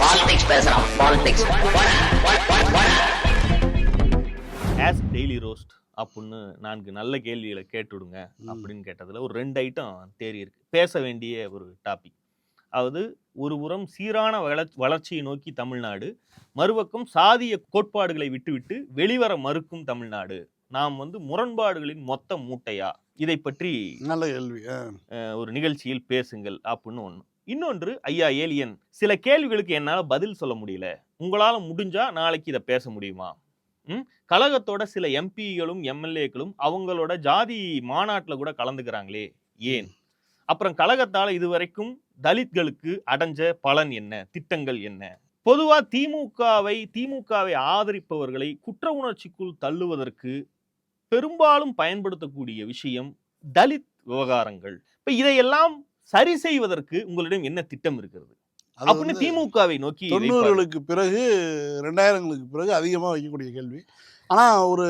Politics பேசுறான் politics as daily roast அப்படின்னு நான்கு நல்ல கேள்விகளை கேட்டுவிடுங்க அப்படின்னு கேட்டதுல ஒரு ரெண்டு ஐட்டம் தேறி இருக்கு. பேச வேண்டிய ஒரு டாபிக் அதாவது ஒரு புறம் சீரான வளர்ச் வளர்ச்சியை நோக்கி தமிழ்நாடு மறுபக்கம் சாதிய கோட்பாடுகளை விட்டுவிட்டு வெளிவர மறுக்கும் தமிழ்நாடு. நாம் வந்து முரண்பாடுகளின் மொத்த மூட்டையா? இதை பற்றி நல்ல கேள்வி ஒரு நிகழ்ச்சியில் பேசுங்கள் அப்படின்னு ஒன்று இன்னொன்று ஐயா ஏலியன் சில கேள்விகளுக்கு என்னால் பதில் சொல்ல முடியல. உங்களால் முடிஞ்சா நாளைக்கு இதை பேச முடியுமா? ம்? கழகத்தோட சில எம்பிகளும் எம்எல்ஏக்களும் அவங்களோட ஜாதி மாநாட்டில் கூட கலந்துக்கிறாங்களே ஏன்? அப்புறம் கழகத்தால் இதுவரைக்கும் தலித்களுக்கு அடைஞ்ச பலன் என்ன? திட்டங்கள் என்ன? பொதுவா திமுகவை திமுகவை ஆதரிப்பவர்களை குற்ற உணர்ச்சிக்குள் தள்ளுவதற்கு பெரும்பாலும் பயன்படுத்தக்கூடிய விஷயம் தலித் விவகாரங்கள். இப்ப இதையெல்லாம் சரி செய்வதற்கு உங்களிடம் என்ன திட்டம் இருக்கிறது? அப்படின்னு திமுகவை நோக்கி. தொண்ணூறுகளுக்கு பிறகு ரெண்டாயிரங்களுக்கு பிறகு அதிகமாக வைக்கக்கூடிய கேள்வி. ஆனால் ஒரு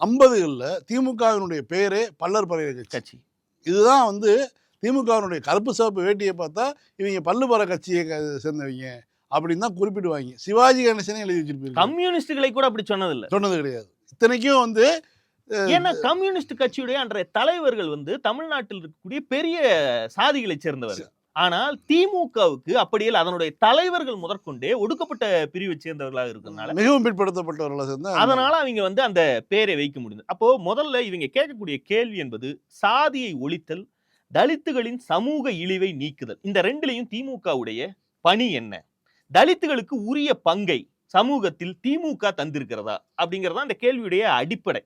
ஐம்பதுகளில் திமுகவினுடைய பேரே பல்லர் பறைய கட்சி. இதுதான் வந்து திமுகவினுடைய கருப்பு சிவப்பு வேட்டியை பார்த்தா இவங்க பல்லுபற கட்சியை சேர்ந்தவங்க அப்படின்னு தான் குறிப்பிடுவாங்க. சிவாஜி கணேசனே எழுதி வச்சிருப்பாங்க கம்யூனிஸ்டுகளை கூட அப்படி சொன்னதில்ல. சொன்னது கிடையாது. இத்தனைக்கும் வந்து ஏன்னா கம்யூனிஸ்ட் கட்சியுடைய அன்றைய தலைவர்கள் வந்து தமிழ்நாட்டில் இருக்கக்கூடிய பெரிய சாதிகளை சேர்ந்தவர்கள். ஆனால் திமுகவுக்கு அப்படியே அதனுடைய தலைவர்கள் முதற்கொண்டே ஒடுக்கப்பட்ட பிரிவை சேர்ந்தவர்களாக இருக்கிறதுனால மிகவும் பிற்படுத்தப்பட்டவர்களை சேர்ந்த அதனால அவங்க வந்து அந்த பேரை வைக்க முடியுது அப்போ முதல்ல இவங்க கேட்கக்கூடிய கேள்வி என்பது சாதியை ஒழித்தல் தலித்துகளின் சமூக இழிவை நீக்குதல். இந்த ரெண்டுலையும் திமுகவுடைய பணி என்ன? தலித்துகளுக்கு உரிய பங்கை சமூகத்தில் திமுக தந்திருக்கிறதா? அப்படிங்கறதா அந்த கேள்வியுடைய அடிப்படை.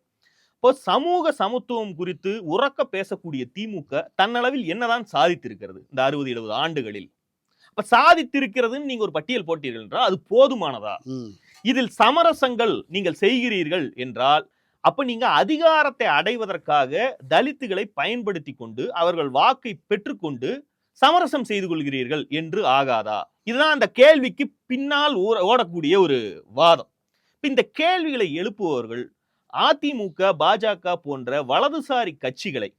இப்போ சமூக சமத்துவம் குறித்து உறக்க பேசக்கூடிய திமுக தன்னளவில் என்னதான் சாதித்திருக்கிறது இந்த அறுபது எழுபது ஆண்டுகளில்? அப்ப சாதித்திருக்கிறதுன்னு நீங்க ஒரு பட்டியல் போட்டீர்கள் என்றால் அது போதுமானதா. இதில் சமரசங்கள் நீங்கள் செய்கிறீர்கள் என்றால் அப்ப நீங்க அதிகாரத்தை அடைவதற்காக தலித்துகளை பயன்படுத்தி கொண்டு அவர்கள் வாக்கை பெற்றுக்கொண்டு சமரசம் செய்து கொள்கிறீர்கள் என்று ஆகாதா? இதுதான் அந்த கேள்விக்கு பின்னால் ஓட- ஓடக்கூடிய ஒரு வாதம். இப்ப இந்த கேள்விகளை எழுப்புபவர்கள் அதிமுக பாஜக போன்ற வலதுசாரி கட்சிகளை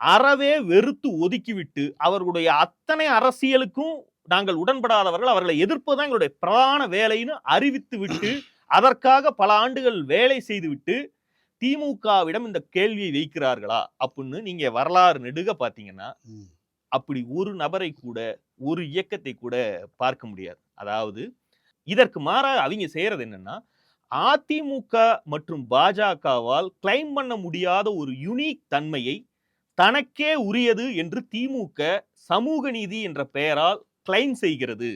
அறவே வெறுத்து ஒதுக்கிவிட்டு அவர்களுடைய அத்தனை அரசியலுக்கும் நாங்கள் உடன்படாதவர்கள் அவர்களை எதிர்ப்பதுதான் எங்களுடைய பிரதான வேலைன்னு அறிவித்து விட்டு அதற்காக பல ஆண்டுகள் வேலை செய்துவிட்டு திமுகவிடம் இந்த கேள்வியை வைக்கிறார்களா அப்படின்னு நீங்க வரலாறு நெடுக பாத்தீங்கன்னா. அப்படி ஒரு நபரை கூட ஒரு இயக்கத்தை கூட பார்க்க முடியாது அதாவது இதற்கு மாறாக அவங்க செய்யறது என்னன்னா அதிமுக மற்றும் பாஜகவால் கிளைம் பண்ண முடியாத ஒரு யுனிக் தன்மையை தனக்கே உரியது என்று திமுக சமூக நீதி என்ற பெயரால் கிளைம் செய்கிறது.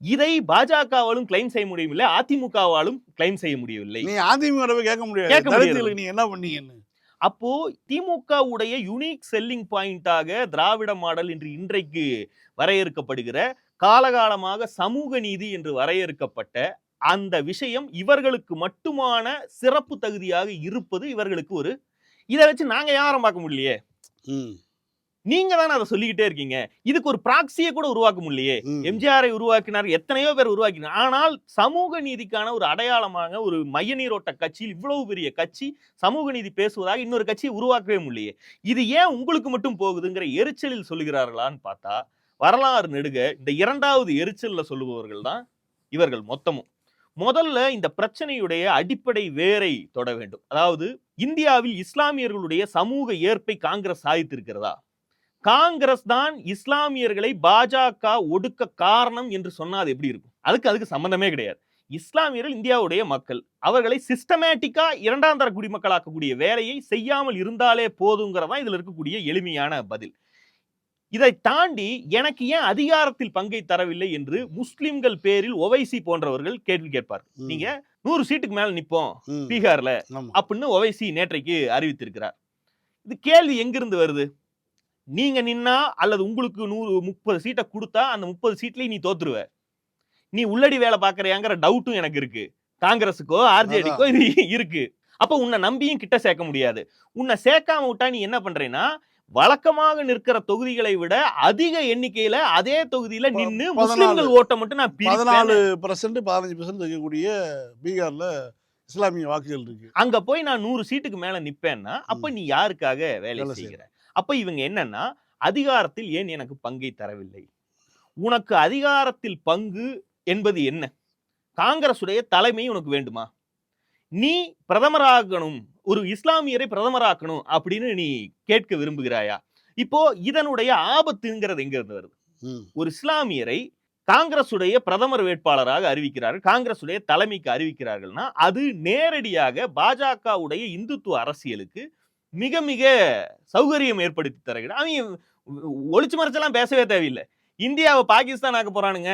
இதை பாஜகவாலும் கிளைம் செய்ய முடியவில்லை அதிமுகவாலும் கிளைம் செய்ய முடியவில்லை. நீ அதிமுக கேட்க முடியாது. நீ என்ன பண்ணீங்கன்னு? அப்போ திமுக உடைய யுனிக் செல்லிங் பாயிண்டாக திராவிட மாடல் என்று இன்றைக்கு வரையறுக்கப்படுகிற காலகாலமாக சமூக நீதி என்று வரையறுக்கப்பட்ட அந்த விஷயம் இவர்களுக்கு மட்டுமான சிறப்பு தகுதியாக இருப்பது இவர்களுக்கு ஒரு இதை வச்சு நாங்க யாரும் பார்க்க முடியலையே. நீங்க தானே அதை சொல்லிக்கிட்டே இருக்கீங்க. இதுக்கு ஒரு பிராக்சியை கூட உருவாக்க முடியலையே. எம்ஜிஆரை உருவாக்கினார் எத்தனையோ பேர் உருவாக்கினார். ஆனால் சமூக நீதிக்கான ஒரு அடையாளமாக ஒரு மைய நீரோட்ட கட்சியில் இவ்வளவு பெரிய கட்சி சமூக நீதி பேசுவதாக இன்னொரு கட்சியை உருவாக்கவே முடியலையே. இது ஏன் உங்களுக்கு மட்டும் போகுதுங்கிற எரிச்சலில் சொல்லுகிறார்களான்னு பார்த்தா வரலாறு நெடுக இந்த இரண்டாவது எரிச்சல்ல சொல்லுபவர்கள் தான் இவர்கள் மொத்தமும். முதல்ல இந்த பிரச்சனையுடைய அடிப்படை வேரை தொட வேண்டும். அதாவது இந்தியாவில் இஸ்லாமியர்களுடைய சமூக ஏற்பை காங்கிரஸ் சாதித்திருக்கிறதா? காங்கிரஸ் தான் இஸ்லாமியர்களை பாஜக ஒடுக்க காரணம் என்று சொன்னால் அது எப்படி இருக்கும்? அதுக்கு அதுக்கு சம்பந்தமே கிடையாது. இஸ்லாமியர்கள் இந்தியாவுடைய மக்கள். அவர்களை சிஸ்டமேட்டிக்கா இரண்டாம் தர குடிமக்களாக்கக்கூடிய வேலையை செய்யாமல் இருந்தாலே போதுங்கிறதா இதுல இருக்கக்கூடிய எளிமையான பதில். இதை தாண்டி எனக்கு ஏன் அதிகாரத்தில் பங்கை தரவில்லை என்று முஸ்லிம்கள் பேரில் ஒவைசி போன்றவர்கள் கேள்வி கேட்பார். நீங்க நூறு சீட்டுக்கு மேல நிப்போம். பீகார்ல. அப்படின்னு ஒவைசி நேற்றைக்கு அறிவித்திருக்கிறார். இது கேள்வி எங்கிருந்து வருது? நீங்க நின்னா அல்லது உங்களுக்கு நூறு முப்பது சீட்டை கொடுத்தா அந்த முப்பது சீட்லயும் நீ தோத்துருவ. நீ உள்ளடி வேலை பாக்குறியாங்கிற டவுட்டும் எனக்கு இருக்கு. காங்கிரஸுக்கோ ஆர்ஜேடிக்கோ இது இருக்கு. அப்ப உன்னை நம்பியும் கிட்ட சேர்க்க முடியாது. உன்னை சேர்க்காம விட்டா நீ என்ன பண்றேன்னா வழக்கமாக நிற்கிற தொகுதிகளை விட அதிக எண்ணிக்கையில அதே தொகுதியில பதினாலு. முஸ்லிம்கள் ஓட்டை மட்டும் நான் பதினாலு பர்சன்ட் பதினஞ்சு பர்சன்ட் இருக்கக்கூடிய பீகார்ல இஸ்லாமிய வாக்குகள் இருக்கு. அங்க போய் நான் நூறு சீட்டுக்கு மேல நிப்பேன்னா அப்ப. நீ யாருக்காக வேலை செய்கிற? அப்ப இவங்க என்னன்னா அதிகாரத்தில் ஏன் எனக்கு பங்கை தரவில்லை? உனக்கு அதிகாரத்தில் பங்கு என்பது என்ன? காங்கிரசுடைய தலைமை உனக்கு வேண்டுமா? நீ பிரதமராகணும் ஒரு இஸ்லாமியரை பிரதமராக்கணும் அப்படின்னு நீ கேட்க விரும்புகிறாயா? இப்போ இதனுடைய ஆபத்துங்கிறது எங்க இருந்து வருது. ஒரு இஸ்லாமியரை காங்கிரசுடைய பிரதமர் வேட்பாளராக அறிவிக்கிறார்கள் காங்கிரசுடைய தலைமைக்கு அறிவிக்கிறார்கள்னா அது நேரடியாக பாஜகவுடைய இந்துத்துவ அரசியலுக்கு மிக மிக சௌகரியம் ஏற்படுத்தி தருகிறது. அவங்க ஒளிச்சு மறைச்செல்லாம் பேசவே தேவையில்லை. இந்தியாவை பாகிஸ்தான் ஆக்க போறானுங்க.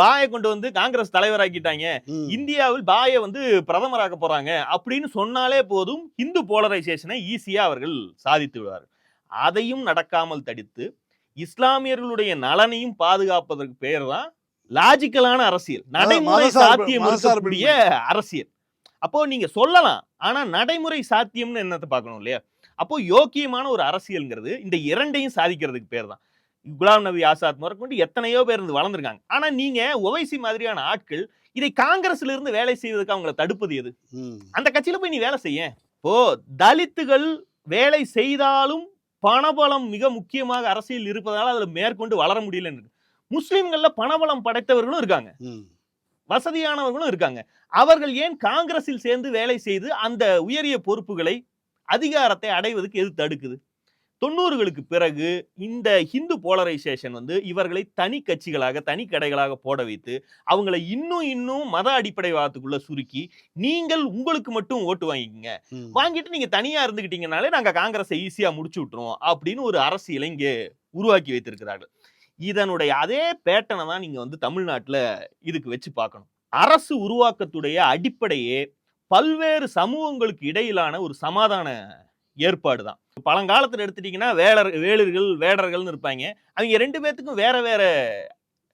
பாயை கொண்டு வந்து காங்கிரஸ் தலைவராக்கிட்டாங்க. இந்தியாவில் பாயை வந்து பிரதமராக்க போறாங்க. அப்படின்னு சொன்னாலே போதும் இந்து போலரைசேஷனை ஈஸியா அவர்கள் சாதித்து விடுவார்கள் அதையும் நடக்காமல் தடுத்து இஸ்லாமியர்களுடைய நலனையும் பாதுகாப்பதற்கு பெயர் தான் லாஜிக்கலான அரசியல். நடைமுறை சாத்தியம் இருக்கக்கூடிய அரசியல். அப்போ நீங்க சொல்லலாம். ஆனா நடைமுறை சாத்தியம்னு என்னத்தை பார்க்கணும் இல்லையா? அப்போ யோக்கியமான ஒரு அரசியல்ங்கிறது இந்த இரண்டையும் சாதிக்கிறதுக்கு பேர் தான். குலாம் நபி ஆசாத் முதற்கொண்டு எத்தனையோ பேர் இருந்து வளர்ந்துருக்காங்க ஆனா நீங்க ஒவைசி மாதிரியான ஆட்கள் இதை காங்கிரஸ்ல இருந்து வேலை செய்வதற்கு அவங்கள தடுப்பது எது. அந்த கட்சியில போய் நீ வேலை செய்ய இப்போ தலித்துகள் வேலை செய்தாலும் பணபலம் மிக முக்கியமாக அரசியல் இருப்பதால அதுல மேற்கொண்டு வளர முடியலன்னு. முஸ்லிம்கள்ல பணபலம் படைத்தவர்களும் இருக்காங்க. வசதியானவர்களும் இருக்காங்க அவர்கள் ஏன் காங்கிரஸில் சேர்ந்து வேலை செய்து அந்த உயரிய பொறுப்புகளை அதிகாரத்தை அடைவதற்கு எது தடுக்குது தொண்ணூறுகளுக்கு பிறகு இந்த ஹிந்து போலரைசேஷன் வந்து இவர்களை தனி கட்சிகளாக தனி கடைகளாக போட வைத்து அவங்களை இன்னும் இன்னும் மத அடிப்படைவாதத்துக்குள்ள சுருக்கி நீங்கள் உங்களுக்கு மட்டும் ஓட்டு வாங்கிக்கங்க. வாங்கிட்டு நீங்க தனியா இருந்துகிட்டீங்கனாலே நாங்க காங்கிரஸை ஈஸியா முடிச்சு விட்டுருவோம் அப்படின்னு ஒரு அரசியலை இங்கே உருவாக்கி வைத்திருக்கிறார்கள். இதனுடைய அதே பேட்டனை தான் நீங்க வந்து தமிழ்நாட்டுல இதுக்கு வச்சு பார்க்கணும். அரசு உருவாக்கத்துடைய அடிப்படையே பல்வேறு சமூகங்களுக்கு இடையிலான ஒரு சமாதான ஏற்பாடு தான் பழங்காலத்துல எடுத்துட்டீங்கன்னா வேளர் வேளர்கள் வேடர்கள்னு இருப்பாங்க. அவங்க ரெண்டு பேர்த்துக்கும் வேற வேற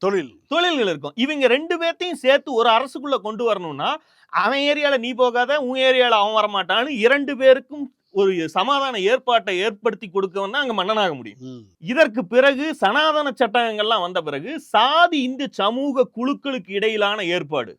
தொழில். தொழில்கள் இருக்கும். இவங்க ரெண்டு பேர்த்தையும் சேர்த்து ஒரு அரசுக்குள்ள கொண்டு வரணும்னா அவன் ஏரியால நீ போகாத உன் ஏரியால அவன் வரமாட்டான்னு இரண்டு பேருக்கும் ஒரு சமாதான ஏற்பாட்டை ஏற்படுத்தி கொடுக்கவன் தான் அங்க மன்னனாக முடியும். இதற்கு பிறகு சனாதன சட்டங்கள்லாம் வந்த பிறகு சாதி இந்து சமூக குழுக்களுக்கு இடையிலான ஏற்பாடு.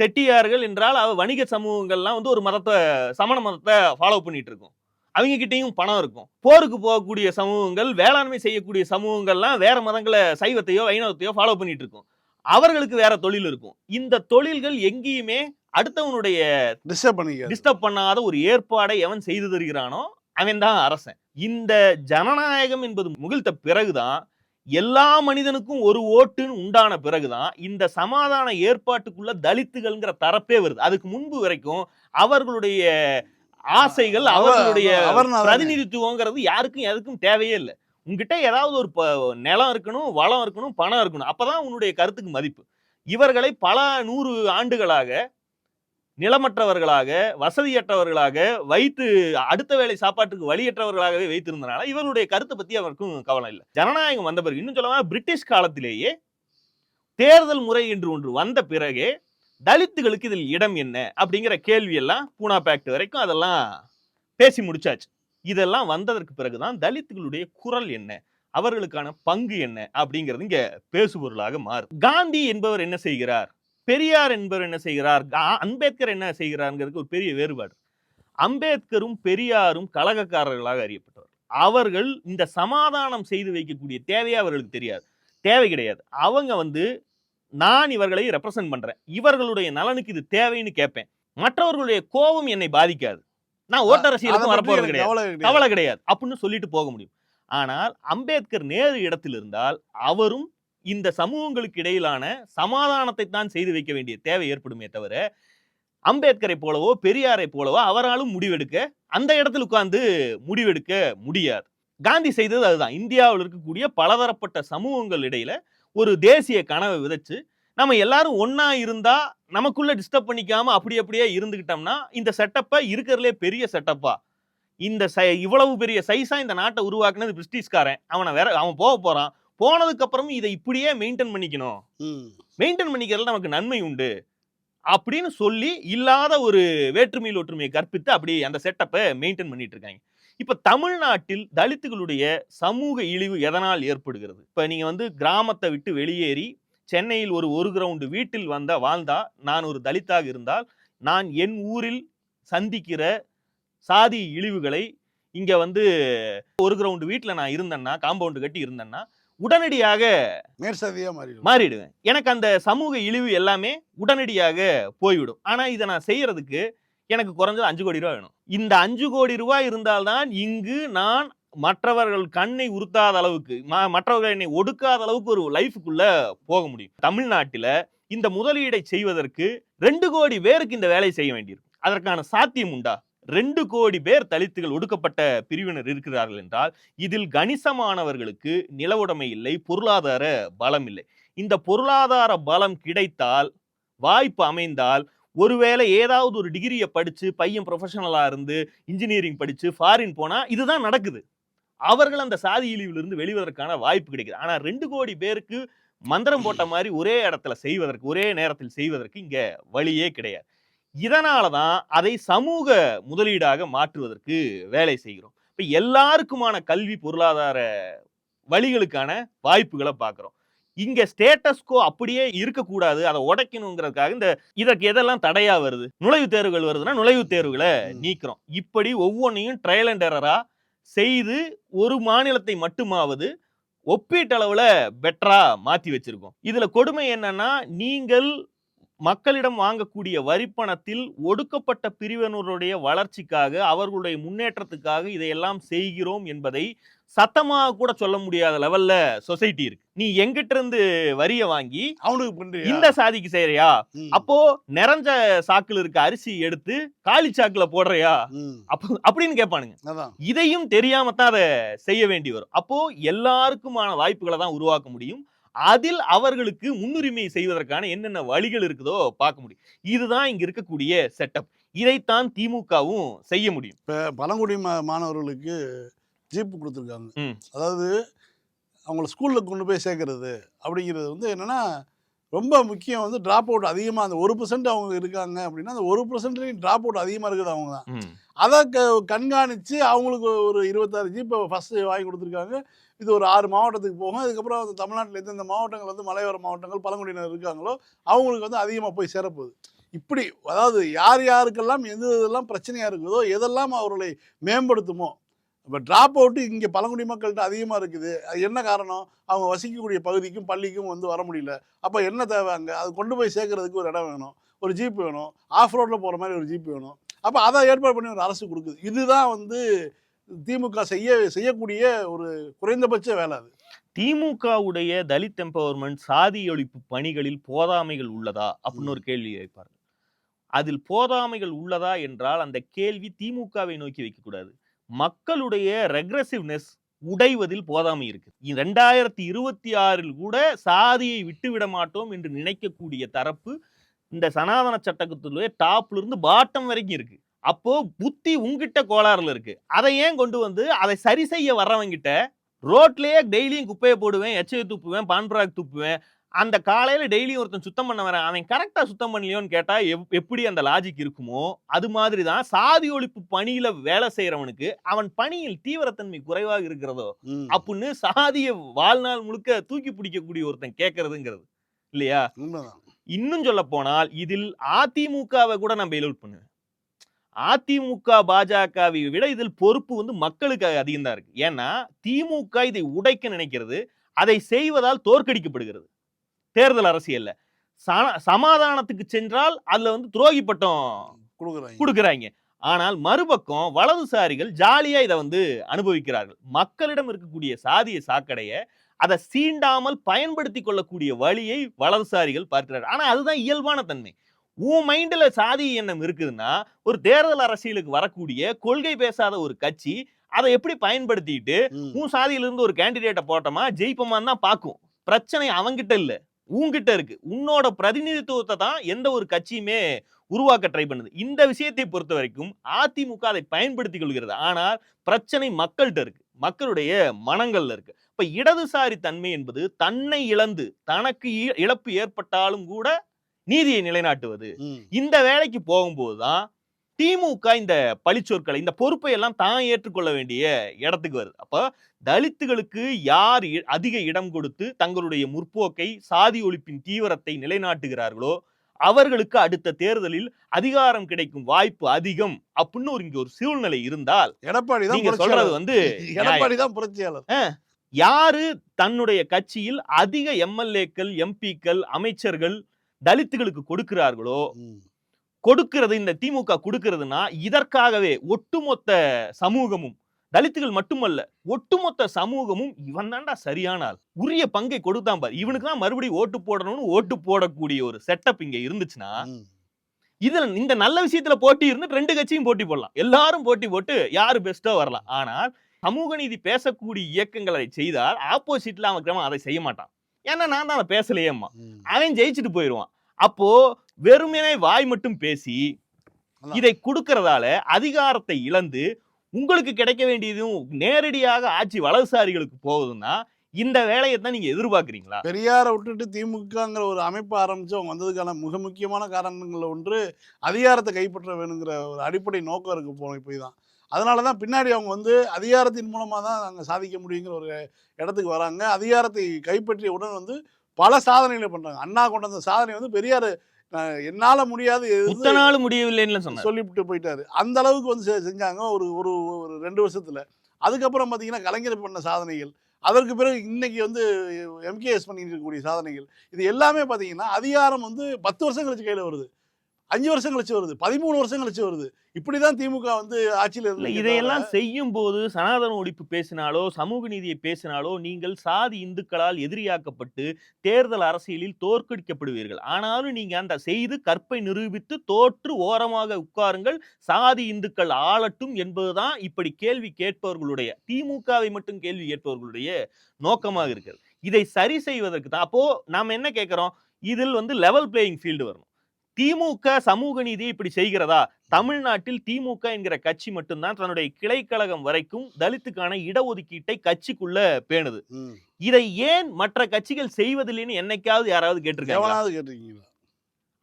செட்டியார்கள் என்றால் அவ வணிக சமூகங்கள்லாம் வந்து ஒரு மதத்தை சமண மதத்தை ஃபாலோ பண்ணிட்டு இருக்கும். அவங்க கிட்டயும் பணம் இருக்கும். போருக்கு போகக்கூடிய சமூகங்கள் வேளாண்மை செய்யக்கூடிய சமூகங்கள்லாம் வேற மதங்களை சைவத்தையோ வைணவத்தையோ ஃபாலோ பண்ணிட்டு இருக்கும். அவர்களுக்கு வேற தொழில் இருக்கும். இந்த தொழில்கள் எங்கேயுமே அடுத்தவனுடைய டிஸ்டர்ப் பண்ணிக்க டிஸ்டர்ப் பண்ணாத ஒரு ஏற்பாடை எவன் செய்து தருகிறானோ அவன் தான் அரசன். இந்த ஜனநாயகம் என்பது முகிழ்த்த பிறகுதான் எல்லா மனிதனுக்கும் ஒரு ஓட்டுன்னு உண்டான பிறகுதான் இந்த சமாதான ஏற்பாட்டுக்குள்ள தலித்துகள்ங்கிற தரப்பே வருது. அதுக்கு முன்பு வரைக்கும் அவர்களுடைய ஆசைகள் அவ- அவர்களுடைய. பிரதிநிதித்துவங்கிறது யாருக்கும் எதுக்கும் தேவையே இல்லை. உங்ககிட்ட ஏதாவது ஒரு நிலம் இருக்கணும் வளம் இருக்கணும் பணம் இருக்கணும் அப்பதான் உன்னுடைய கருத்துக்கு மதிப்பு. இவர்களை பல நூறு ஆண்டுகளாக நிலமற்றவர்களாக வசதியற்றவர்களாக வைத்து அடுத்த வேளை சாப்பாட்டுக்கு வழியற்றவர்களாகவே வைத்திருந்தனால இவருடைய கருத்தை பத்தி அவருக்கும் கவலை இல்லை. ஜனநாயகம் வந்த பிறகு இன்னும் சொல்லலாம் பிரிட்டிஷ் காலத்திலேயே தேர்தல் முறை என்று ஒன்று வந்த பிறகே தலித்துகளுக்கு இதில் இடம் என்ன அப்படிங்கிற கேள்வி எல்லாம் பூனா பேக்ட் வரைக்கும் அதெல்லாம் பேசி முடிச்சாச்சு. இதெல்லாம் வந்ததற்கு பிறகுதான் தலித்துகளுடைய குரல் என்ன அவர்களுக்கான பங்கு என்ன அப்படிங்கிறது இங்க பேசுபொருளாக மாறும். காந்தி என்பவர் என்ன செய்கிறார்? பெரியார் என்பவர் என்ன செய்கிறார்? கா- அம்பேத்கர் என்ன செய்கிறாருங்கிறதுக்கு ஒரு பெரிய வேறுபாடு. அம்பேத்கரும் பெரியாரும் கலகக்காரர்களாக அறியப்பட்டவர். அவர்கள் இந்த சமாதானம் செய்து வைக்கக்கூடிய தேவையே அவர்களுக்கு தெரியாது. தேவை கிடையாது. அவங்க வந்து நான் இவர்களை ரெப்ரசன்ட் பண்றேன். இவர்களுடைய நலனுக்கு இது தேவைன்னு கேட்பேன். மற்றவர்களுடைய கோபம் என்னை பாதிக்காது. நான் ஓட்டரசியலுக்கும் அதை பத்தி வரப்போறது கிடையாது. கவலை கிடையாது. அப்படின்னு சொல்லிட்டு போக முடியும். ஆனால் அம்பேத்கர் நேரு இடத்தில் இருந்தால் அவரும் இந்த சமூகங்களுக்கு இடையிலான சமாதானத்தை தான் செய்து வைக்க வேண்டிய தேவை ஏற்படுமே தவிர அம்பேத்கரை போலவோ பெரியாரை போலவோ அவராலும் முடிவெடுக்க அந்த இடத்துல உட்கார்ந்து முடிவெடுக்க முடியாது. காந்தி செய்தது அதுதான். இந்தியாவில் இருக்கக்கூடிய பலதரப்பட்ட சமூகங்கள் இடையில ஒரு தேசிய கனவை விதைச்சு நம்ம எல்லாரும் ஒண்ணா இருந்தா நமக்குள்ள டிஸ்டர்ப் பண்ணிக்காம அப்படி அப்படியே இருந்துகிட்டோம்னா இந்த செட்டப்பை இருக்கிறதுலே பெரிய செட்டப்பா இந்த சை இவ்வளவு பெரிய சைஸா இந்த நாட்டை உருவாக்குனது பிரிட்டிஷ்காரன். அவனை வேற அவன் போக போறான். போனதுக்கு அப்புறமும் இதை இப்படியே மெயின்டைன் பண்ணிக்கணும். மெயின்டைன் பண்ணிக்கிறதுல நமக்கு நன்மை உண்டு. அப்படின்னு சொல்லி இல்லாத ஒரு வேற்றுமையில் ஒற்றுமையை கற்பித்து அப்படி அந்த செட்டப்பை மெயின்டைன் பண்ணிட்டு இருக்காங்க. இப்ப தமிழ்நாட்டில் தலித்துகளுடைய சமூக இழிவு எதனால் ஏற்படுகிறது? இப்ப நீங்க வந்து கிராமத்தை விட்டு வெளியேறி சென்னையில் ஒரு ஒரு கிரவுண்டு வீட்டில் வந்த வாழ்ந்தா நான் ஒரு தலித்தாக இருந்தால் நான் என் ஊரில் சந்திக்கிற சாதி இழிவுகளை இங்க வந்து ஒரு கிரவுண்டு வீட்டில் நான் இருந்தேன்னா காம்பவுண்டு கட்டி இருந்தேன்னா உடனடியாக மேற்சதியா மாறி மாறிடுவேன். எனக்கு அந்த சமூக இழிவு எல்லாமே உடனடியாக போய்விடும். ஆனா இதை நான் செய்யறதுக்கு எனக்கு குறைஞ்சது அஞ்சு கோடி ரூபாய் வேணும். இந்த அஞ்சு கோடி ரூபாய் இருந்தால்தான் இங்கு நான் மற்றவர்கள் கண்ணை உறுத்தாத அளவுக்கு மற்றவர்கள் என்னை ஒடுக்காத அளவுக்கு ஒரு லைஃபுக்குள்ள போக முடியும். தமிழ்நாட்டில் இந்த முதலீடை செய்வதற்கு ரெண்டு கோடி பேருக்கு இந்த வேலையை செய்ய வேண்டியிருக்கும். அதற்கான சாத்தியம் உண்டா? ரெண்டு கோடி பேர் தலித்துகள் ஒடுக்கப்பட்ட பிரிவினர் இருக்கிறார்கள் என்றால் இதில் கணிசமானவர்களுக்கு நிலவுடைமை இல்லை பொருளாதார பலம் இல்லை. இந்த பொருளாதார பலம் கிடைத்தால் வாய்ப்பு அமைந்தால் ஒருவேளை ஏதாவது ஒரு டிகிரியை படித்து பையன் ப்ரொஃபஷனலாக இருந்து இன்ஜினியரிங் படித்து ஃபாரின் போனால் இதுதான் நடக்குது. அவர்கள் அந்த சாதி இழிவிலிருந்து வெளிவதற்கான வாய்ப்பு கிடைக்குது. ஆனால் ரெண்டு கோடி பேருக்கு மந்திரம் போட்ட மாதிரி ஒரே இடத்துல செய்வதற்கு ஒரே நேரத்தில் செய்வதற்கு இங்கே வழியே கிடையாது. இதனால தான் அதை சமூக முதலீடாக மாற்றுவதற்கு வேலை செய்கிறோம். இப்போ எல்லாருக்குமான கல்வி பொருளாதார வழிகளுக்கான வாய்ப்புகளை பார்க்குறோம். இங்க ஸ்டேட்டஸ்கோ அப்படியே இருக்கக்கூடாது. அதை உடைக்கணுங்கிறதுக்காக இந்த இதற்கு எதெல்லாம் தடையா வருது? நுழைவுத் தேர்வுகள் வருதுன்னா நுழைவுத் தேர்வுகளை நீக்கிறோம். இப்படி ஒவ்வொன்றையும் ட்ரையல் அண்ட் எரரா செய்து ஒரு மாநிலத்தை மட்டுமாவது ஒப்பீட்டளவுல பெட்டரா மாத்தி வச்சிருக்கோம். இதுல கொடுமை என்னன்னா நீங்கள் மக்களிடம் வாங்கக்கூடிய வரிப்பணத்தில் ஒடுக்கப்பட்ட பிரிவினருடைய வளர்ச்சிக்காக அவர்களுடைய முன்னேற்றத்துக்காக இதையெல்லாம் செய்கிறோம் என்பதை சத்தமாக கூட சொல்ல முடியாத லெவல்ல சொசைட்டி இருக்கு. நீ எங்கிட்ட இருந்து வரிய வாங்கி அவனுக்கு இந்த சாதிக்கு செய்யறியா அப்போ நிறைஞ்ச சாக்குல இருக்க அரிசி எடுத்து காலி சாக்குல போடுறியா? அப்படின்னு கேட்பானுங்க. இதையும் தெரியாம தான் அதை செய்ய வேண்டி வரும். அப்போ எல்லாருக்குமான வாய்ப்புகளை தான் உருவாக்க முடியும். அதில் அவர்களுக்கு முன்னுரிமை செய்வதற்கான என்னென்ன வழிகள் இருக்குதோ பார்க்க முடியும். இதுதான் இங்க இருக்கக்கூடிய செட்டப் இதைத்தான் திமுகவும் செய்ய முடியும். இப்போ பழங்குடி மாணவர்களுக்கு ஜீப்பு கொடுத்துருக்காங்க. அதாவது அவங்கள ஸ்கூலில் கொண்டு போய் சேர்க்கறது அப்படிங்கிறது வந்து என்னென்னா ரொம்ப முக்கியம் வந்து ட்ராப் அவுட் அதிகமாக அந்த ஒரு பர்சன்ட் அவங்க இருக்காங்க அப்படின்னா அந்த ஒரு பர்சன்ட்லேயும் ட்ராப் அவுட் அதிகமாக இருக்குது அவங்க. தான் அதை க கண்காணித்து அவங்களுக்கு ஒரு இருபத்தாறு ஜீப்பை ஃபஸ்ட்டு வாங்கி கொடுத்துருக்காங்க. இது ஒரு ஆறு மாவட்டத்துக்கு போகும். அதுக்கப்புறம் அந்த தமிழ்நாட்டில் எந்தெந்த மாவட்டங்கள் வந்து மலையோர மாவட்டங்கள் பழங்குடியினர் இருக்காங்களோ அவங்களுக்கு வந்து அதிகமாக போய் சேரப்போகுது. இப்படி அதாவது யார் யாருக்கெல்லாம் எது எதெல்லாம் பிரச்சனையாக இருக்குதோ எதெல்லாம் அவர்களை மேம்படுத்துமோ இப்போ ட்ராப் அவுட்டு இங்கே பழங்குடி மக்கள்கிட்ட அதிகமாக இருக்குது. அது என்ன காரணம்? அவங்க வசிக்கக்கூடிய பகுதிக்கும் பள்ளிக்கும் வந்து வர முடியல. அப்போ என்ன தேவை அங்கே? அது கொண்டு போய் சேர்க்கறதுக்கு ஒரு இடம் வேணும். ஒரு ஜீப் வேணும். ஆஃப் ரோட்டில் போகிற மாதிரி ஒரு ஜீப் வேணும். அப்போ அதை ஏற்பாடு பண்ணி ஒரு அரசு கொடுக்குது. இதுதான் வந்து திமுக செய்ய செய்யக்கூடிய ஒரு குறைந்தபட்ச வேலை அது. திமுகவுடைய தலித் எம்பவர்மெண்ட் சாதி ஒழிப்பு பணிகளில் போதாமைகள் உள்ளதா? அப்படின்னு ஒரு கேள்வி வைப்பார் அதில் போதாமைகள் உள்ளதா என்றால் அந்த கேள்வி திமுகவை நோக்கி வைக்கக்கூடாது மக்களுடைய ரெக்ரசிவ்னஸ் உடைவதில் போதாமை இருக்கு. ரெண்டாயிரத்தி இருபத்தி ஆறில் கூட சாதியை விட்டு விட மாட்டோம் என்று நினைக்கக்கூடிய தரப்பு இந்த சனாதன சட்டத்துடைய டாப்ல இருந்து பாட்டம் வரைக்கும் இருக்கு. அப்போ புத்தி உங்கிட்ட கோளாறுல இருக்கு. அதை ஏன் கொண்டு வந்து அதை சரி செய்ய வர்றவங்கிட்ட ரோட்லயே டெய்லியும் குப்பையை போடுவேன் எச்சையை துப்புவேன் பான்பராக் துப்புவேன் அந்த காலையில டெய்லியும் ஒருத்தன் சுத்தம் பண்ண வரேன் அவன் கரெக்டா சுத்தம் பண்ணலையோன்னு கேட்டா எப்- எப்படி அந்த லாஜிக் இருக்குமோ அது மாதிரி தான் சாதி ஒழிப்பு பணியில வேலை செய்யறவனுக்கு அவன் பணியில் தீவிரத்தன்மை குறைவாக இருக்கிறதோ. அப்படின்னு சாதிய வாழ்நாள் முழுக்க தூக்கி பிடிக்கக்கூடிய ஒருத்தன் கேட்கறதுங்கிறது இல்லையா? இன்னும் சொல்ல போனால் இதில் அதிமுகவை கூட நான் பெயில் அவுட் பண்ணுவேன். அதிமுக பாஜகவை விட இதில் பொறுப்பு வந்து மக்களுக்கு அதிகம் தான் இருக்கு. ஏன்னா திமுக இதை உடைக்க நினைக்கிறது அதை செய்வதால் தோற்கடிக்கப்படுகிறது. தேர்தல் அரசியல்ல. சமாதானத்துக்கு சென்றால் அதுல வந்து துரோகி பட்டம் கொடுக்குறாங்க. கொடுக்குறாங்க. ஆனால் மறுபக்கம் வலதுசாரிகள் ஜாலியா இதை வந்து அனுபவிக்கிறார்கள். மக்களிடம் இருக்கக்கூடிய சாதிய சாக்கடைய அதை சீண்டாமல் பயன்படுத்தி கொள்ளக்கூடிய வழியை வலதுசாரிகள் பார்க்கிறார்கள் ஆனா அதுதான் இயல்பான தன்மை. உன் மைண்ட்ல சாதி எண்ணம் இருக்குதுன்னா ஒரு தேர்தல் அரசியலுக்கு வரக்கூடிய கொள்கை பேசாத ஒரு கட்சி அதை எப்படி பயன்படுத்திட்டு. உன் சாதியில இருந்து ஒரு கேண்டிடேட்டை போட்டோமா ஜெயிப்போமான்னு தான் பார்க்கும். பிரச்சனை அவங்கிட்ட இல்ல. உன்கிட்ட இருக்கு. உன்னோட பிரதிநிதித்துவத்தை தான் எந்த ஒரு கட்சியுமே உருவாக்க ட்ரை பண்ணுது. இந்த விஷயத்தை பொறுத்த வரைக்கும் அதிமுக அதை பயன்படுத்திக் கொள்கிறது. ஆனால் பிரச்சனை மக்கள்கிட்ட இருக்கு. மக்களுடைய மனங்கள்ல இருக்கு. இப்ப இடதுசாரி தன்மை என்பது தன்னை இழந்து தனக்கு இழப்பு ஏற்பட்டாலும் கூட நீதியை நிலைநாட்டுவது. இந்த வேலைக்கு போகும்போது தான் திமுக இந்த பழிச்சொற்களை இந்த பொறுப்பை எல்லாம் தான் ஏற்றுக்கொள்ள வேண்டிய இடத்துக்கு வருது. அப்ப தலித்துகளுக்கு யார் அதிக இடம் கொடுத்து தங்களுடைய முற்போக்கை சாதி ஒழிப்பின் தீவிரத்தை நிலைநாட்டுகிறார்களோ அவர்களுக்கு அடுத்த தேர்தலில் அதிகாரம் கிடைக்கும் வாய்ப்பு அதிகம் அப்படின்னு ஒரு இங்க ஒரு சூழ்நிலை இருந்தால் எடப்பாடி நீங்க சொல்றது வந்து எடப்பாடி தான் புரட்சியாளர். யாரு தன்னுடைய கட்சியில் அதிக எம்எல்ஏக்கள் எம்பிக்கள் அமைச்சர்கள் தலித்துகளுக்கு கொடுக்கிறார்களோ. கொடுக்கிறது இந்த திமுக கொடுக்கிறதுனா இதற்காகவே ஒட்டுமொத்த சமூகமும் தலித்துகள் மட்டுமல்ல ஒட்டுமொத்த சமூகமும் இவன் தான்டா சரியான ஆள் உரிய பங்கை கொடுத்தான் பாரு. இவனுக்கு தான் மறுபடியும் ஓட்டு போடணும்னு ஓட்டு போடக்கூடிய ஒரு செட்டப் இங்க இருந்துச்சுன்னா. இதுல இந்த நல்ல விஷயத்துல போட்டி இருந்து ரெண்டு கட்சியும் போட்டி போடலாம். எல்லாரும் போட்டி போட்டு யாரு பெஸ்டோ வரலாம். ஆனால் சமூக நீதி பேசக்கூடிய இயக்கங்களை செய்தால் ஆப்போசிட்ல அவன் அதை செய்ய மாட்டான். ஏன்னா நான் தான் அதை பேசலையேம்மா. அவன் ஜெயிச்சுட்டு போயிடுவான் அப்போ வெறுமனே வாய் மட்டும் பேசி. இதை கொடுக்கறதால அதிகாரத்தை இழந்து உங்களுக்கு கிடைக்க வேண்டியதும் நேரடியாக ஆட்சி வலதுசாரிகளுக்கு போகுதுன்னா இந்த வேலையை தான் நீங்க எதிர்பார்க்கறீங்களா? பெரியாரை விட்டுட்டு திமுகங்கிற ஒரு அமைப்பு ஆரம்பிச்சு அவங்க வந்ததுக்கான மிக முக்கியமான காரணங்கள்ல ஒன்று அதிகாரத்தை கைப்பற்ற வேணுங்கிற ஒரு அடிப்படை நோக்கம் இருக்கு போய் போய் தான் அதனால தான் பின்னாடி அவங்க வந்து அதிகாரத்தின் மூலமாக தான் நாங்கள் சாதிக்க முடியுங்கிற ஒரு இடத்துக்கு வராங்க. அதிகாரத்தை கைப்பற்றிய உடன் வந்து பல சாதனைகளை பண்றாங்க. அண்ணா கொண்டு வந்த சாதனை வந்து பெரியார் என்னால முடியாது நாள் முடியவில்லைன்னு சொன்னார். சொல்லிவிட்டு போயிட்டாரு. அந்த அளவுக்கு வந்து செஞ்சாங்க. ஒரு ஒரு ஒரு ரெண்டு வருஷத்துல. அதுக்கப்புறம் பார்த்தீங்கன்னா கலைஞர் பண்ண சாதனைகள் அதற்கு பிறகு இன்னைக்கு வந்து எம்கேஎஸ் பண்ணிட்டு இருக்கக்கூடிய சாதனைகள் இது எல்லாமே பார்த்தீங்கன்னா அதிகாரம் வந்து பத்து வருஷம் கழிச்சு கையில் வருது. அஞ்சு வருஷம் கழிச்சு வருது. பதிமூணு வருஷம் கழிச்சு வருது. இப்படிதான் திமுக வந்து ஆட்சியில் இருந்து இதையெல்லாம் செய்யும் போது சனாதன ஒழிப்பு பேசினாலோ சமூக நீதியை பேசினாலோ நீங்கள் சாதி இந்துக்களால் எதிரியாக்கப்பட்டு தேர்தல் அரசியலில் தோற்கடிக்கப்படுவீர்கள். ஆனாலும் நீங்க அந்த செய்து கற்பை நிரூபித்து தோற்று ஓரமாக உட்காருங்கள். சாதி இந்துக்கள் ஆளட்டும் என்பதுதான் இப்படி கேள்வி கேட்பவர்களுடைய திமுகவை மட்டும் கேள்வி கேட்பவர்களுடைய நோக்கமாக இருக்கிறது. இதை சரி செய்வதற்கு தான். அப்போ நாம என்ன கேட்கிறோம்? இதில் வந்து லெவல் பிளேயிங் ஃபீல்டு வரணும். திமுக சமூக நீதியை இப்படி செய்கிறதா? தமிழ்நாட்டில் திமுக என்கிற கட்சி மட்டும்தான் தன்னுடைய கிளைக்கழகம் வரைக்கும் தலித்துக்கான இடஒதுக்கீட்டை கட்சிக்குள்ள பேணுது. இதை ஏன் மற்ற கட்சிகள் செய்வதில்லைன்னு என்னைக்காவது யாராவது கேட்டிருக்காங்க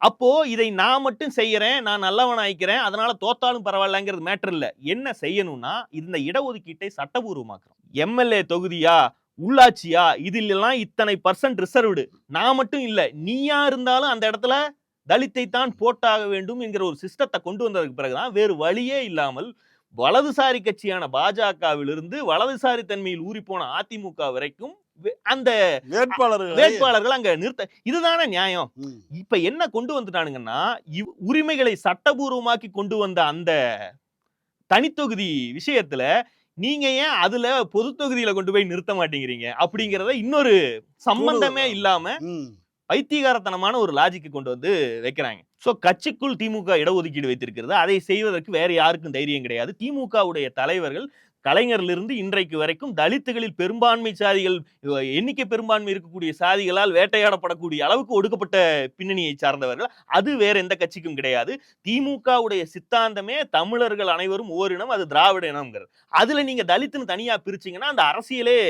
அப்போ இதை நான் மட்டும் செய்யறேன் நான் நல்லவன் ஆயிக்கிறேன் அதனால தோத்தாலும் பரவாயில்லங்கிறது மேட்டர் இல்ல. என்ன செய்யணும்னா இந்த இடஒதுக்கீட்டை சட்டபூர்வமாக்கணும். எம்எல்ஏ தொகுதியா? உள்ளாட்சியா? இதில் எல்லாம் இத்தனை பர்சன்ட் ரிசர்வ்டு நான் மட்டும் இல்ல நீயா இருந்தாலும் அந்த இடத்துல தலித்தை தான் போட்டாக வேண்டும் என்கிற ஒரு சிஸ்டத்தை கொண்டு வந்ததுக்கு பிறகுதான் வேறு வழியே இல்லாமல் வலதுசாரி கட்சியான பாஜகவிலிருந்து வலதுசாரி தன்மையில் ஊறிப்போன அதிமுக வரைக்கும் அந்த வேட்பாளர்கள் வேட்பாளர்கள் அங்க நிறுத்த இதுதானே நியாயம். இப்ப என்ன கொண்டு வந்துட்டானுங்கன்னா உரிமைகளை சட்டபூர்வமாக்கி கொண்டு வந்த அந்த தனித்தொகுதி விஷயத்துல நீங்க ஏன் அதுல பொது தொகுதியில கொண்டு போய் நிறுத்த மாட்டேங்கிறீங்க அப்படிங்கறத இன்னொரு சம்பந்தமே. இல்லாம. பைத்தியகாரத்தனமான ஒரு லாஜிக்கு கொண்டு வந்து வைக்கிறாங்க. ஸோ கட்சிக்குள் திமுக இடஒதுக்கீடு வைத்திருக்கிறது. அதை செய்வதற்கு வேற யாருக்கும் தைரியம் கிடையாது. திமுகவுடைய தலைவர்கள் கலைஞரிலிருந்து இன்றைக்கு வரைக்கும் தலித்துகளில் பெரும்பான்மை சாதிகள் எண்ணிக்கை பெரும்பான்மை இருக்கக்கூடிய சாதிகளால் வேட்டையாடப்படக்கூடிய அளவுக்கு ஒடுக்கப்பட்ட பின்னணியை சார்ந்தவர்கள். அது வேற எந்த கட்சிக்கும் கிடையாது. திமுகவுடைய சித்தாந்தமே தமிழர்கள் அனைவரும் ஓரினம் அது திராவிட இனம்ங்கிறது. அதுல நீங்க தலித்துன்னு தனியா பிரிச்சீங்கன்னா அந்த அரசியலே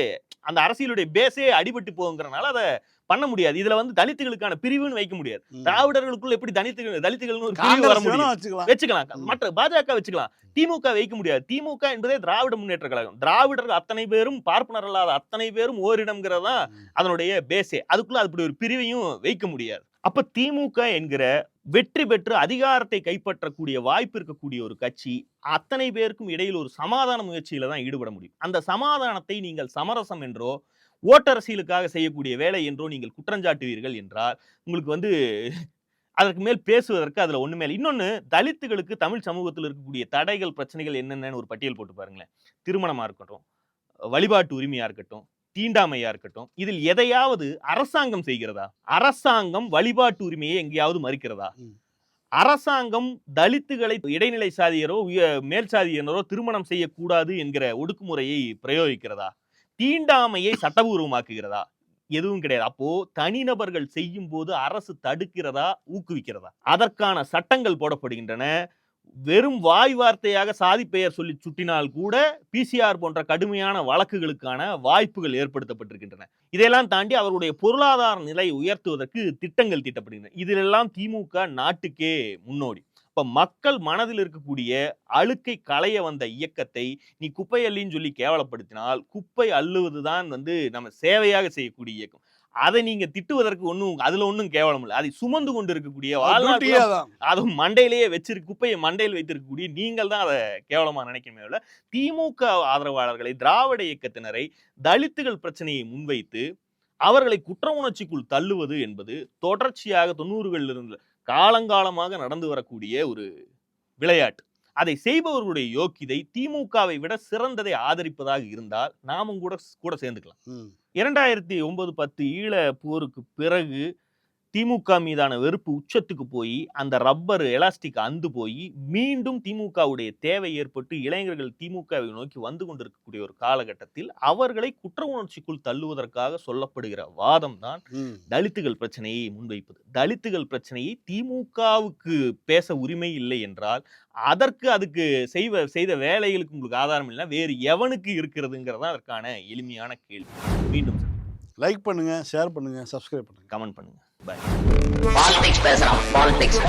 அந்த அரசியலுடைய பேஸே அடிபட்டு போகுங்கிறனால அதை பண்ண முடியாது. இதுல வந்து தலித்துகளுக்கான பிரிவுன்னு வைக்க முடியாது. திராவிடர்களுக்குள்ள எப்படி தலித்துகள் தலித்துகள்னு ஒரு பிரிவு வர முடியும். வச்சுக்கலாம். மற்ற பாஜக வச்சுக்கலாம். திமுக வைக்க முடியாது. திமுக என்பதே திராவிட முன்னேற்ற கழகம். திராவிடர்கள் அத்தனை பேரும் பார்ப்பனர் அல்லாத அத்தனை பேரும் ஓரிடம்ங்கிறது தான். அதனுடைய பேஸே அதுக்குள்ள அப்படி ஒரு பிரிவையும் வைக்க முடியாது. அப்ப திமுக என்கிற வெற்றி பெற்று அதிகாரத்தை கைப்பற்றக்கூடிய வாய்ப்பு இருக்கக்கூடிய ஒரு கட்சி அத்தனை பேருக்கும் இடையில் ஒரு சமாதான முயற்சியில தான் ஈடுபட முடியும். அந்த சமாதானத்தை நீங்கள் சமரசம் என்றோ ஓட்டரசியலுக்காக செய்யக்கூடிய வேலை என்றோ நீங்கள் குற்றஞ்சாட்டுவீர்கள் என்றால் உங்களுக்கு வந்து அதற்கு மேல் பேசுவதற்கு அதுல ஒண்ணுமே இல்லை. இன்னொன்னு தலித்துகளுக்கு தமிழ் சமூகத்தில் இருக்கக்கூடிய தடைகள் பிரச்சனைகள் என்னென்னு ஒரு பட்டியல் போட்டு பாருங்களேன். திருமணமா இருக்கட்டும் வழிபாட்டு உரிமையா இருக்கட்டும் தீண்டாமையா இருக்கட்டும் இதில் எதையாவது அரசாங்கம் செய்கிறதா? அரசாங்கம் வழிபாட்டு உரிமையை எங்கேயாவது மறுக்கிறதா. அரசாங்கம் தலித்துகளை இடைநிலை சாதியரோ மேல் சாதியினரோ திருமணம் செய்யக்கூடாது என்கிற ஒடுக்குமுறையை பிரயோகிக்கிறதா? தீண்டாமையை சட்டபூர்வமாக்குகிறதா? எதுவும் கிடையாது. அப்போ தனிநபர்கள் செய்யும் போது அரசு தடுக்கிறதா ஊக்குவிக்கிறதா? அதற்கான சட்டங்கள் போடப்படுகின்றன. வெறும் வாய் வார்த்தையாக சாதி பெயர் சொல்லி சுட்டினால் கூட பிசிஆர் போன்ற கடுமையான வழக்குகளுக்கான வாய்ப்புகள் ஏற்படுத்தப்பட்டிருக்கின்றன. இதையெல்லாம் தாண்டி அவருடைய பொருளாதார நிலை உயர்த்துவதற்கு திட்டங்கள் தீட்டப்படுகின்றன. இதிலெல்லாம் திமுக நாட்டுக்கே முன்னோடி. இப்ப மக்கள் மனதில் இருக்கக்கூடிய அழுக்கை களைய வந்த இயக்கத்தை நீ குப்பை அள்ளின்னு சொல்லி கேவலப்படுத்தினால் குப்பை அள்ளுவதுதான் வந்து நம்ம சேவையாக செய்யக்கூடிய இயக்கம். அதை நீங்க திட்டுவதற்கு ஒண்ணும் அதுல ஒண்ணும் கேவலம் இல்லை. அதை சுமந்து கொண்டு இருக்கக்கூடிய அதுவும் மண்டையிலேயே வச்சிருக்கு குப்பையை மண்டையில் வைத்திருக்கக்கூடிய நீங்கள் தான் அதை கேவலமா நினைக்கணுமே இல்ல திமுக ஆதரவாளர்களை திராவிட இயக்கத்தினரை தலித்துகள் பிரச்சனையை முன்வைத்து அவர்களை குற்ற உணர்ச்சிக்குள் தள்ளுவது என்பது தொடர்ச்சியாக தொண்ணூறுகளில் இருந்து காலங்காலமாக நடந்து வரக்கூடிய ஒரு விளையாட்டு அதை செய்பவர்களுடைய யோக்கியதை திமுகவை விட சிறந்ததை ஆதரிப்பதாக இருந்தால் நாமும் கூட கூட சேர்ந்துக்கலாம். இரண்டாயிரத்தி ஒன்பது பத்து ஈழ போருக்கு பிறகு திமுக மீதான வெறுப்பு உச்சத்துக்கு போய் அந்த ரப்பர் எலாஸ்டிக் அந்து போய் மீண்டும் திமுகவுடைய தேவை ஏற்பட்டு இளைஞர்கள் திமுகவை நோக்கி வந்து கொண்டிருக்கக்கூடிய ஒரு காலகட்டத்தில் அவர்களை குற்ற உணர்ச்சிக்குள் தள்ளுவதற்காக சொல்லப்படுகிற வாதம் தான். தலித்துகள் பிரச்சனையை முன்வைப்பது. தலித்துகள் பிரச்சனையை திமுகவுக்கு பேச உரிமை இல்லை என்றால் அதற்கு அதுக்கு செய்வ செய்த வேலைகளுக்கு உங்களுக்கு ஆதாரம் இல்லைன்னா வேறு எவனுக்கு இருக்கிறதுங்கிறது தான் அதற்கான எளிமையான கேள்வி. மீண்டும் லைக் பண்ணுங்க ஷேர் பண்ணுங்க சப்ஸ்கிரைப் பண்ணுங்க. கமெண்ட் பண்ணுங்க. பாய் பாலிடிக்ஸ் பேசுறான் பாலிடிக்ஸ்